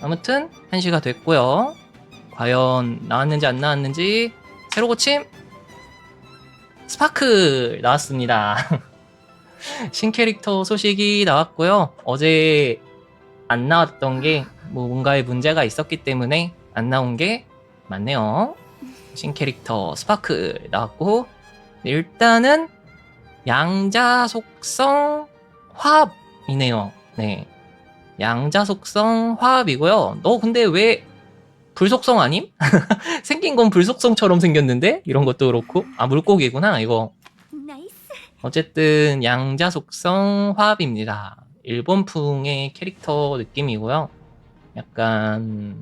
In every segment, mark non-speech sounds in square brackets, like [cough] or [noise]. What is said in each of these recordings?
아무튼 1시가 됐고요. 과연 나왔는지 안 나왔는지 새로 고침 스파클 나왔습니다. [laughs] 신 캐릭터 소식이 나왔고요. 어제 안 나왔던 게 뭐 뭔가의 문제가 있었기 때문에 안 나온 게 맞네요. 신 캐릭터 스파클 나왔고 일단은 양자 속성 화합이네요. 네. 양자 속성 화합이고요. 너 근데 왜 불속성 아님? [laughs] 생긴 건 불속성처럼 생겼는데 이런 것도 그렇고 아 물고기구나 이거. 어쨌든 양자 속성 화합입니다. 일본풍의 캐릭터 느낌이고요. 약간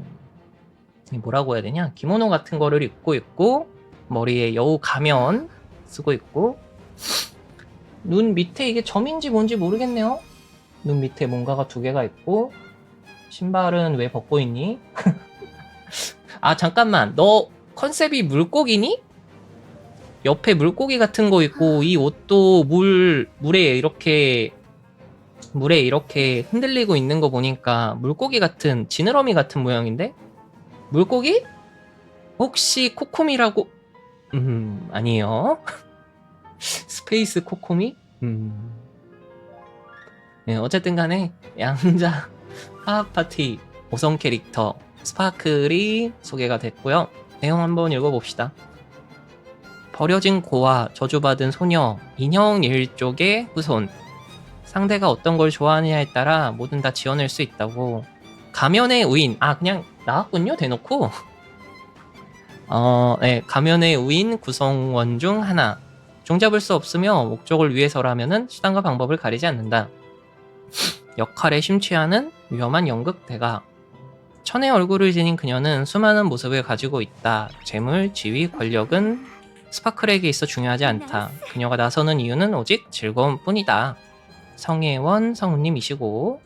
이 뭐라고 해야 되냐? 기모노 같은 거를 입고 있고 머리에 여우 가면 쓰고 있고 눈 밑에 이게 점인지 뭔지 모르겠네요. 눈 밑에 뭔가가 두 개가 있고 신발은 왜 벗고 있니? [laughs] 아 잠깐만 너 컨셉이 물고기니? 옆에 물고기 같은 거 있고 이 옷도 물 물에 이렇게 물에 이렇게 흔들리고 있는 거 보니까 물고기 같은 지느러미 같은 모양인데 물고기? 혹시 코코미라고? 음 아니에요. [laughs] 스페이스 코코미? 음. 네 어쨌든 간에 양자 [laughs] 화합 파티 5성 캐릭터 스파클이 소개가 됐고요. 내용 한번 읽어봅시다. 버려진 고아, 저주받은 소녀, 인형 일족의 후손. 상대가 어떤 걸 좋아하느냐에 따라 뭐든 다 지어낼 수 있다고. 가면의 우인. 아, 그냥 나왔군요, 대놓고. [laughs] 어, 네, 가면의 우인 구성원 중 하나. 종잡을 수 없으며 목적을 위해서라면은 수단과 방법을 가리지 않는다. 역할에 심취하는 위험한 연극 대가. 천의 얼굴을 지닌 그녀는 수많은 모습을 가지고 있다. 재물, 지위, 권력은 스파클에게 있어 중요하지 않다. 그녀가 나서는 이유는 오직 즐거움 뿐이다. 성혜원 성우님이시고.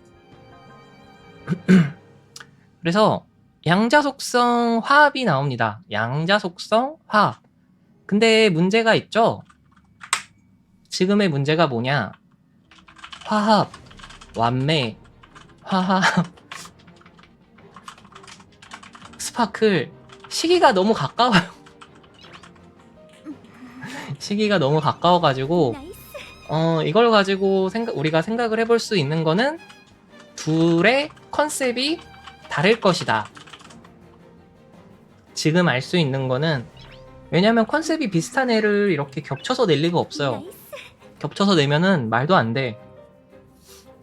[clears throat] 그래서 양자 속성 화합이 나옵니다. 양자 속성 화합. 근데 문제가 있죠? 지금의 문제가 뭐냐? 화합, 완매, 화합, 스파클. 시기가 너무 가까워요. [laughs] 시기가 너무 가까워가지고. 어 이걸 가지고 생각 우리가 생각을 해볼 수 있는 거는 둘의 컨셉이 다를 것이다. 지금 알 수 있는 거는 왜냐면 컨셉이 비슷한 애를 이렇게 겹쳐서 낼 리가 없어요. 겹쳐서 내면은 말도 안 돼.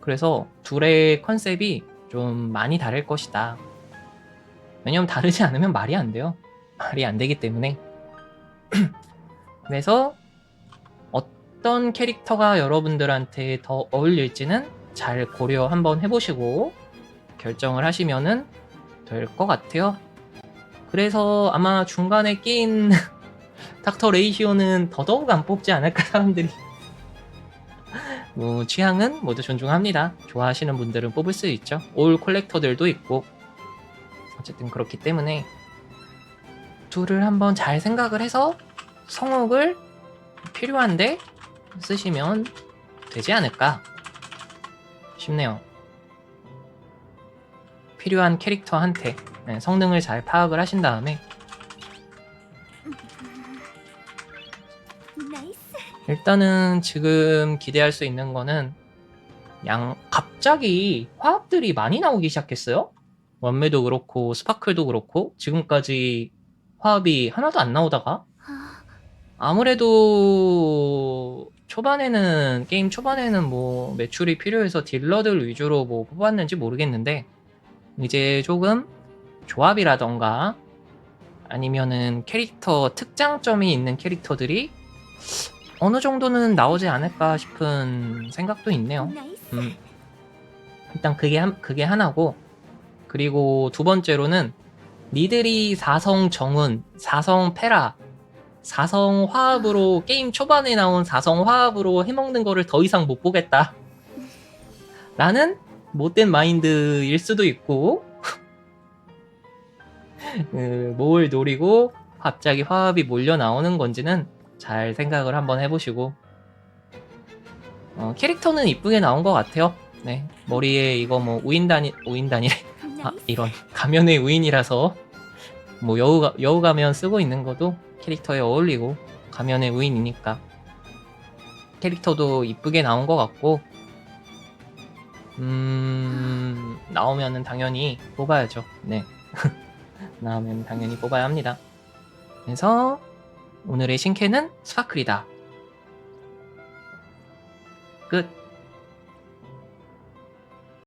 그래서 둘의 컨셉이 좀 많이 다를 것이다. 왜냐면 다르지 않으면 말이 안 돼요. 말이 안 되기 때문에. [clears throat] 그래서 어떤 캐릭터가 여러분들한테 더 어울릴지는 잘 고려 한번 해보시고 결정을 하시면은 될 것 같아요. 그래서 아마 중간에 낀 [laughs] 닥터 레이시오는 더더욱 안 뽑지 않을까 사람들이. 뭐 취향은 모두 존중합니다. 좋아하시는 분들은 뽑을 수 있죠. 올 콜렉터들도 있고 어쨌든 그렇기 때문에 둘을 한번 잘 생각을 해서 성옥을 필요한데 쓰시면 되지 않을까 싶네요. 필요한 캐릭터한테 네, 성능을 잘 파악을 하신 다음에 일단은 지금 기대할 수 있는 거는 양 갑자기 화합들이 많이 나오기 시작했어요. 원매도 그렇고 스파클도 그렇고 지금까지 화합이 하나도 안 나오다가 아, 아무래도 초반에는 게임 초반에는 뭐 매출이 필요해서 딜러들 위주로 뭐 뽑았는지 모르겠는데 이제 조금 조합이라던가 아니면은 캐릭터 특장점이 있는 캐릭터들이 어느 정도는 나오지 않을까 싶은 생각도 있네요. 음. 일단 그게 한, 그게 하나고 그리고 두 번째로는 니들이 사성 정운, 사성 페라, 사성 화합으로 게임 초반에 나온 사성 화합으로 해먹는 거를 더 이상 못 보겠다. 라는 못된 마인드일 수도 있고 [laughs] 그, 뭘 노리고 갑자기 화합이 몰려 나오는 건지는 잘 생각을 한번 해보시고. 어, 캐릭터는 이쁘게 나온 것 같아요. 네 머리에 이거 뭐 우인단이 우인단이래? 아 이런. 가면의 우인이라서. 뭐 여우 가- 여우 가면 쓰고 있는 것도 캐릭터에 어울리고 가면의 우인이니까. 캐릭터도 이쁘게 나온 것 같고. 음 나오면은 당연히 뽑아야죠. 네. [laughs] 나오면 당연히 뽑아야 합니다. 그래서 오늘의 신캐는 스파클이다. 끝.